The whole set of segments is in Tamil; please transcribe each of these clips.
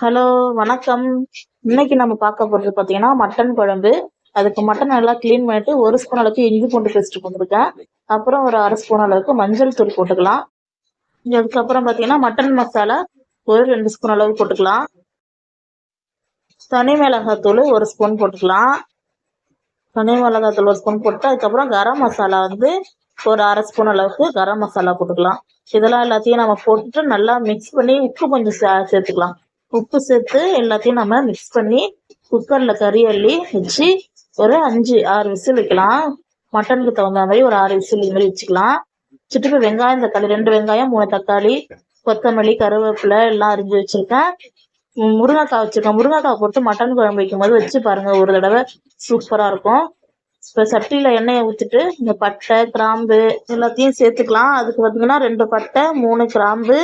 ஹலோ வணக்கம். இன்னைக்கு நம்ம பார்க்க போறது பார்த்தீங்கன்னா மட்டன் குழம்பு. அதுக்கு மட்டன் நல்லா க்ளீன் பண்ணிட்டு ஒரு ஸ்பூன் அளவுக்கு இஞ்சி பூண்டு பேஸ்ட் போட்டுருக்கேன். அப்புறம் ஒரு அரை ஸ்பூன் அளவுக்கு மஞ்சள் தூள் போட்டுக்கலாம். அதுக்கப்புறம் பார்த்தீங்கன்னா மட்டன் மசாலா ஒரு ரெண்டு ஸ்பூன் அளவு போட்டுக்கலாம். தனி மிளகாத்தூள் ஒரு ஸ்பூன் போட்டுக்கலாம். தனி மிளகாத்தூள் ஒரு ஸ்பூன் போட்டு அதுக்கப்புறம் கரம் மசாலா வந்து ஒரு அரை ஸ்பூன் அளவுக்கு கரம் மசாலா போட்டுக்கலாம். இதெல்லாம் எல்லாத்தையும் நம்ம போட்டுட்டு நல்லா மிக்ஸ் பண்ணி உப்பு கொஞ்சம் சேர்த்துக்கலாம். உப்பு சேர்த்து எல்லாத்தையும் நம்ம மிக்ஸ் பண்ணி குக்கரில் கறி அள்ளி வச்சு ஒரு அஞ்சு ஆறு விசில் வைக்கலாம். மட்டனுக்கு தகுந்த மாதிரி ஒரு ஆறு விசில் இது மாதிரி வச்சுக்கலாம். வச்சுட்டு வெங்காயம் தக்காளி ரெண்டு வெங்காயம் மூணு தக்காளி கொத்தமல்லி கருவேப்பிலை எல்லாம் அரிஞ்சு வச்சுருக்கேன். முருங்கைக்காய் வச்சுருக்கேன் முருங்கைக்காய் போட்டு மட்டன் குழம்பு வைக்கும் போது வச்சு பாருங்கள் ஒரு தடவை சூப்பராக இருக்கும். இப்போ சட்டியில் எண்ணெயை ஊற்றிட்டு இந்த பட்டை கிராம்பு எல்லாத்தையும் சேர்த்துக்கலாம். அதுக்கு பார்த்தீங்கன்னா ரெண்டு பட்டை மூணு கிராம்பு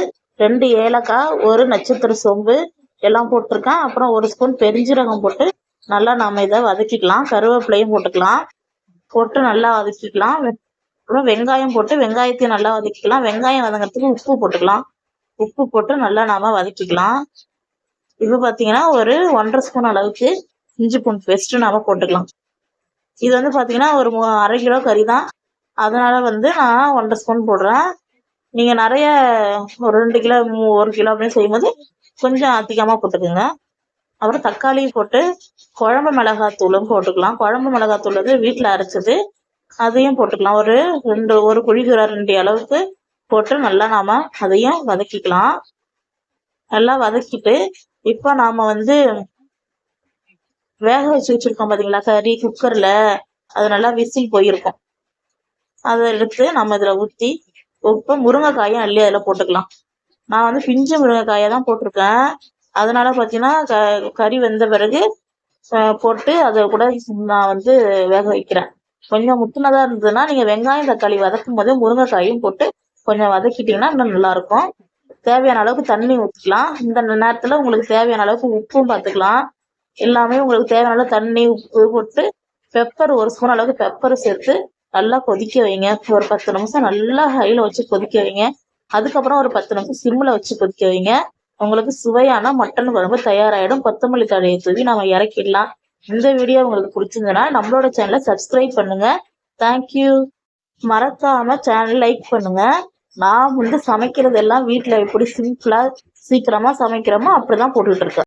ரெண்டு ஏலக்காய் ஒரு நட்சத்திர சோம்பு எல்லாம் போட்டிருக்கேன். அப்புறம் ஒரு ஸ்பூன் பெருஞ்சீரகம் போட்டு நல்லா நாம இதை வதக்கிக்கலாம். கருவேப்பிலையும் போட்டுக்கலாம். போட்டு நல்லா வதக்கிக்கலாம். அப்புறம் வெங்காயம் போட்டு வெங்காயத்தையும் நல்லா வதக்கிக்கலாம். வெங்காயம் வதங்கிறதுக்கு உப்பு போட்டுக்கலாம். உப்பு போட்டு நல்லா நாம வதக்கிக்கலாம். இப்போ பார்த்தீங்கன்னா ஒரு ஒன்றரை ஸ்பூன் அளவுக்கு இஞ்சி பூண்டு பேஸ்ட்டு நாம போட்டுக்கலாம். இது வந்து பார்த்தீங்கன்னா ஒரு அரை கிலோ கறி தான். அதனால வந்து நான் ஒன்றரை ஸ்பூன் போடுறேன். நீங்கள் நிறைய ஒரு ரெண்டு கிலோ ஒரு கிலோ அப்படின்னு செய்யும்போது கொஞ்சம் அதிகமாக போட்டுக்கோங்க. அப்புறம் தக்காளியும் போட்டு குழம்பு மிளகாத்தூளும் போட்டுக்கலாம். குழம்பு மிளகாத்தூள் வந்து வீட்டில் அரைச்சது அதையும் போட்டுக்கலாம். ஒரு ரெண்டு ஒரு குழிக்குற ரெண்டு அளவுக்கு போட்டு நல்லா நாம் அதையும் வதக்கிக்கலாம். நல்லா வதக்கிட்டு இப்போ நாம் வந்து வேக வச்சு வச்சுருக்கோம் பார்த்தீங்களா கறி குக்கரில் அது நல்லா விசில் போயிருக்கும். அதை எடுத்து நம்ம இதில் ஊற்றி இப்போ முருங்கைக்காயும் அள்ளி அதில் போட்டுக்கலாம். நான் வந்து பிஞ்சு முருங்கைக்காயை தான் போட்டிருக்கேன். அதனால பார்த்தீங்கன்னா க கறி வெந்த பிறகு போட்டு அதை கூட நான் வந்து வேக வைக்கிறேன். கொஞ்சம் முத்துனதாக இருந்ததுன்னா நீங்கள் வெங்காயம் தக்காளி வதக்கும் போது முருங்கைக்காயும் போட்டு கொஞ்சம் வதக்கிட்டிங்கன்னா இன்னும் நல்லாயிருக்கும். தேவையான அளவுக்கு தண்ணி ஊற்றிக்கலாம் இந்த நேரத்தில் உங்களுக்கு தேவையான அளவுக்கு உப்பும் பார்த்துக்கலாம் எல்லாமே உங்களுக்கு தேவையான அளவு தண்ணி உப்பு போட்டு பெப்பர் ஒரு ஸ்பூன் அளவுக்கு பெப்பர் சேர்த்து நல்லா கொதிக்க வைங்க. ஒரு பத்து நிமிஷம் நல்லா ஹையில் வச்சு கொதிக்க வைங்க. அதுக்கப்புறம் ஒரு பத்து நிமிஷம் சிம்மில் வச்சு கொதிக்க வைங்க. உங்களுக்கு சுவையான மட்டன் குழம்பு தயாராகிடும் கொத்தமல்லி தழையை தூவி நம்ம இறக்கிடலாம். இந்த வீடியோ உங்களுக்கு பிடிச்சிருந்ததுன்னா நம்மளோட சேனலை சப்ஸ்கிரைப் பண்ணுங்க. தேங்க்யூ மறக்காம சேனல் லைக் பண்ணுங்க. நான் வந்து சமைக்கிறது எல்லாம் வீட்டில் எப்படி சிம்பிளா சீக்கிரமா சமைக்கிறோமோ அப்படிதான் போட்டுட்டு இருக்கேன்.